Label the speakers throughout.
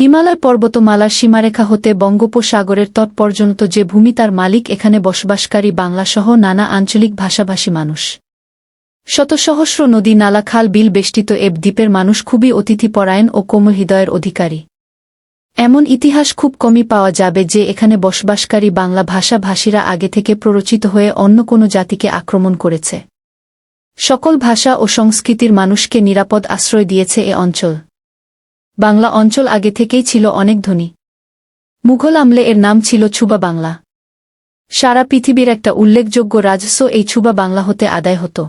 Speaker 1: হিমালয় পর্বতমালার সীমারেখা হতে বঙ্গোপসাগরের তট পর্যন্ত যে ভূমি তার মালিক এখানে বসবাসকারী বাংলাসহ নানা আঞ্চলিক ভাষাভাষী মানুষ। শত সহস্র নদী নালা খাল বিল বেষ্টিত এব দ্বীপের মানুষ খুবই অতিথিপরায়ণ ও কোমল হৃদয়ের অধিকারী। এমন ইতিহাস খুব কমই পাওয়া যাবে যে এখানে বসবাসকারী বাংলা ভাষাভাষীরা আগে থেকে প্ররোচিত হয়ে অন্য কোনো জাতিকে আক্রমণ করেছে। সকল ভাষা ও সংস্কৃতির মানুষকে নিরাপদ আশ্রয় দিয়েছে এ অঞ্চল। বাংলা অঞ্চল আগে থেকেই ছিল অনেক ধনী। মুঘল আমলে এর নাম ছিল ছুবা বাংলা। সারা পৃথিবীর একটা উল্লেখযোগ্য রাজস্ব এই ছুবা বাংলা হতে আদায় হতো।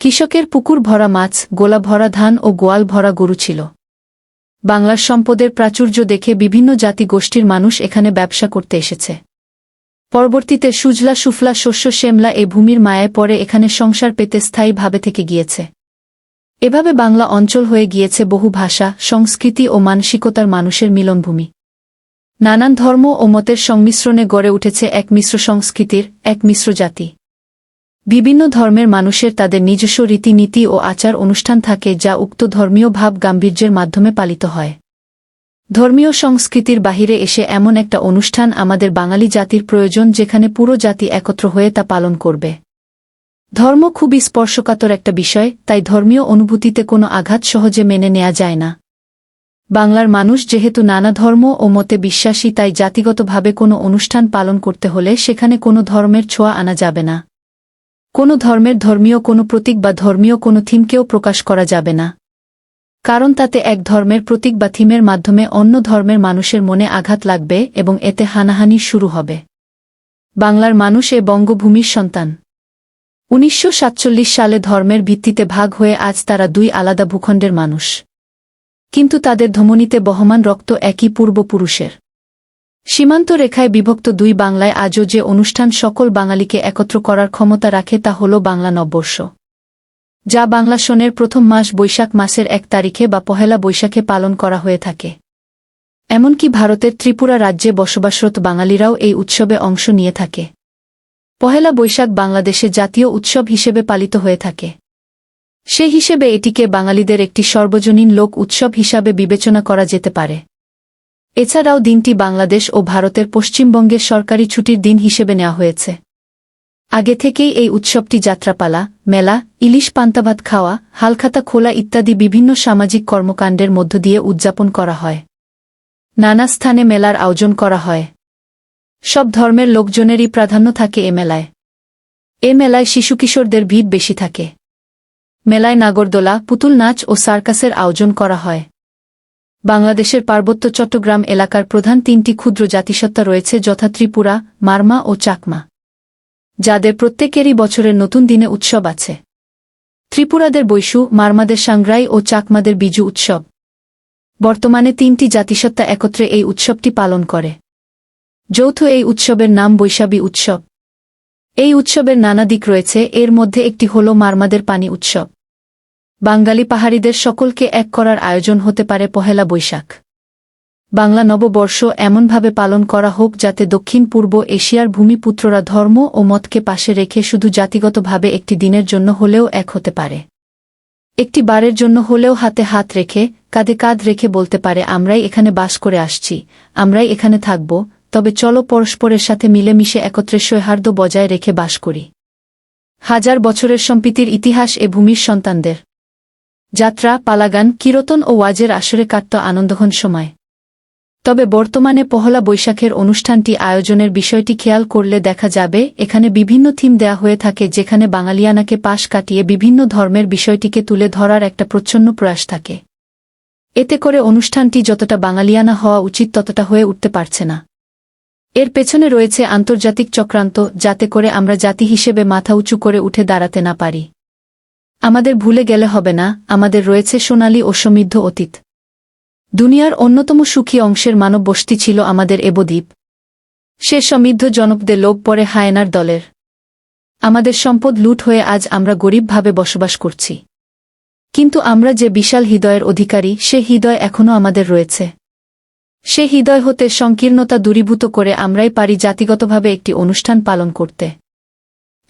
Speaker 1: কৃষকের পুকুর ভরা মাছ, গোলা ভরা ধান ও গোয়াল ভরা গরু ছিল। বাংলার সম্পদের প্রাচুর্য দেখে বিভিন্ন জাতি গোষ্ঠীর মানুষ এখানে ব্যবসা করতে এসেছে। পরবর্তীতে সুজলা, সুফলা, শস্য, শ্যামলা এ ভূমির মায়ায় পরে এখানে সংসার পেতে স্থায়ীভাবে থেকে গিয়েছে। এভাবে বাংলা অঞ্চল হয়ে গিয়েছে বহু ভাষা, সংস্কৃতি ও মানসিকতার মানুষের মিলনভূমি। নানান ধর্ম ও মতের সংমিশ্রণে গড়ে উঠেছে এক মিশ্র সংস্কৃতির, এক মিশ্র জাতি। বিভিন্ন ধর্মের মানুষের তাদের নিজস্ব রীতিনীতি ও আচার অনুষ্ঠান থাকে যা উক্ত ধর্মীয় ভাব গাম্ভীর্যের মাধ্যমে পালিত হয়। ধর্মীয় সংস্কৃতির বাহিরে এসে এমন একটা অনুষ্ঠান আমাদের বাঙালি জাতির প্রয়োজন যেখানে পুরো জাতি একত্র হয়ে তা পালন করবে। ধর্ম খুবই স্পর্শকাতর একটা বিষয়, তাই ধর্মীয় অনুভূতিতে কোনো আঘাত সহজে মেনে নেওয়া যায় না। বাংলার মানুষ যেহেতু নানা ধর্ম ও মতে বিশ্বাসী, তাই জাতিগতভাবে কোনো অনুষ্ঠান পালন করতে হলে সেখানে কোনো ধর্মের ছোঁয়া আনা যাবে না। কোনো ধর্মের ধর্মীয় কোনো প্রতীক বা ধর্মীয় কোনো থিমকেও প্রকাশ করা যাবে না। কারণ তাতে এক ধর্মের প্রতীক বা থিমের মাধ্যমে অন্য ধর্মের মানুষের মনে আঘাত লাগবে এবং এতে হানাহানি শুরু হবে। বাংলার মানুষ এ বঙ্গভূমির সন্তান। উনিশশো সাতচল্লিশ সালে ধর্মের ভিত্তিতে ভাগ হয়ে আজ তারা দুই আলাদা ভূখণ্ডের মানুষ। কিন্তু তাদের ধমনীতে বহমান রক্ত একই পূর্বপুরুষের। সীমান্ত রেখায় বিভক্ত দুই বাংলায় আজও যে অনুষ্ঠান সকল বাঙালিকে একত্র করার ক্ষমতা রাখে তা হল বাংলা নববর্ষ। যা বাংলা সনের প্রথম মাস বৈশাখ মাসের এক তারিখে বা পহেলা বৈশাখে পালন করা হয়ে থাকে। এমনকি ভারতের ত্রিপুরা রাজ্যে বসবাসরত বাঙালিরাও এই উৎসবে অংশ নিয়ে থাকে। পহেলা বৈশাখ বাংলাদেশে জাতীয় উৎসব হিসেবে পালিত হয়ে থাকে। সে হিসেবে এটিকে বাঙালিদের একটি সর্বজনীন লোক উৎসব হিসাবে বিবেচনা করা যেতে পারে। এছাড়াও দিনটি বাংলাদেশ ও ভারতের পশ্চিমবঙ্গের সরকারি ছুটির দিন হিসেবে নেওয়া হয়েছে। আগে থেকেই এই উৎসবটি যাত্রাপালা, মেলা, ইলিশ পান্তাভাত খাওয়া, হালখাতা খোলা ইত্যাদি বিভিন্ন সামাজিক কর্মকাণ্ডের মধ্য দিয়ে উদযাপন করা হয়। নানা স্থানে মেলার আয়োজন করা হয়। সব ধর্মের লোকজনেরই প্রাধান্য থাকে এ মেলায়। এ মেলায় শিশু কিশোরদের ভিড় বেশি থাকে। মেলায় নাগরদোলা, পুতুল নাচ ও সার্কাসের আয়োজন করা হয়। বাংলাদেশের পার্বত্য চট্টগ্রাম এলাকার প্রধান তিনটি ক্ষুদ্র জাতিসত্তা রয়েছে যথা ত্রিপুরা, মারমা ও চাকমা। যাদের প্রত্যেকেরই বছরের নতুন দিনে উৎসব আছে। ত্রিপুরাদের বৈশু, মারমাদের সাংগ্রাই ও চাকমাদের বিজু উৎসব। বর্তমানে তিনটি জাতিসত্তা একত্রে এই উৎসবটি পালন করে। যৌথ এই উৎসবের নাম বৈশাবী উৎসব। এই উৎসবের নানা দিক রয়েছে, এর মধ্যে একটি হল মারমাদের পানি উৎসব। বাঙালি পাহাড়িদের সকলকে এক করার আয়োজন হতে পারে পহেলা বৈশাখ। বাংলা নববর্ষ এমনভাবে পালন করা হোক যাতে দক্ষিণ, পূর্ব এশিয়ার ভূমিপুত্ররা ধর্ম ও মতকে পাশে রেখে শুধু জাতিগতভাবে একটি দিনের জন্য হলেও এক হতে পারে। একটি বারের জন্য হলেও হাতে হাত রেখে, কাঁধে কাঁধ রেখে বলতে পারে, আমরাই এখানে বাস করে আসছি, আমরাই এখানে থাকব তবে চলো পরস্পরের সাথে মিলেমিশে একত্রে সৌহার্দ্য বজায় রেখে বাস করি। হাজার বছরের সম্প্রীতির ইতিহাস এ ভূমির সন্তানদের। যাত্রা, পালাগান, কিরতন ও ওয়াজের আসরে কাটত আনন্দঘন সময়। তবে বর্তমানে পহলা বৈশাখের অনুষ্ঠানটি আয়োজনের বিষয়টি খেয়াল করলে দেখা যাবে, এখানে বিভিন্ন থিম দেয়া হয়ে থাকে যেখানে বাঙালিয়ানাকে পাশ কাটিয়ে বিভিন্ন ধর্মের বিষয়টিকে তুলে ধরার একটা প্রচ্ছন্ন প্রয়াস থাকে। এতে করে অনুষ্ঠানটি যতটা বাঙালিয়ানা হওয়া উচিত ততটা হয়ে উঠতে পারছে না। এর পেছনে রয়েছে আন্তর্জাতিক চক্রান্ত, যাতে করে আমরা জাতি হিসেবে মাথা উঁচু করে উঠে দাঁড়াতে না পারি। আমাদের ভুলে গেলে হবে না, আমাদের রয়েছে সোনালী ও সমৃদ্ধ অতীত। দুনিয়ার অন্যতম সুখী অংশের মানব বস্তি ছিল আমাদের এবদ্বীপ। সে সমৃদ্ধ জনকদের লোভ পরে হায়নার দলের। আমাদের সম্পদ লুট হয়ে আজ আমরা গরিবভাবে বসবাস করছি। কিন্তু আমরা যে বিশাল হৃদয়ের অধিকারী, সে হৃদয় এখনও আমাদের রয়েছে। সে হৃদয় হতে সংকীর্ণতা দূরীভূত করে আমরাই পারি জাতিগতভাবে একটি অনুষ্ঠান পালন করতে।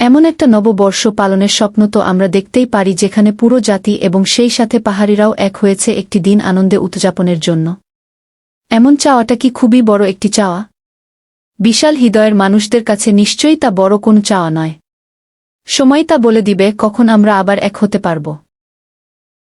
Speaker 1: এমন একটা নববর্ষ পালনের স্বপ্ন তো আমরা দেখতেই পারি যেখানে পুরো জাতি এবং সেই সাথে পাহাড়িরাও এক হয়েছে একটি দিন আনন্দে উদযাপনের জন্য। এমন চাওয়াটা কি খুবই বড় একটি চাওয়া? বিশাল হৃদয়ের মানুষদের কাছে নিশ্চয়ই তা বড় কোনো চাওয়া নয়। সময় তা বলে দিবে কখন আমরা আবার এক হতে পারব।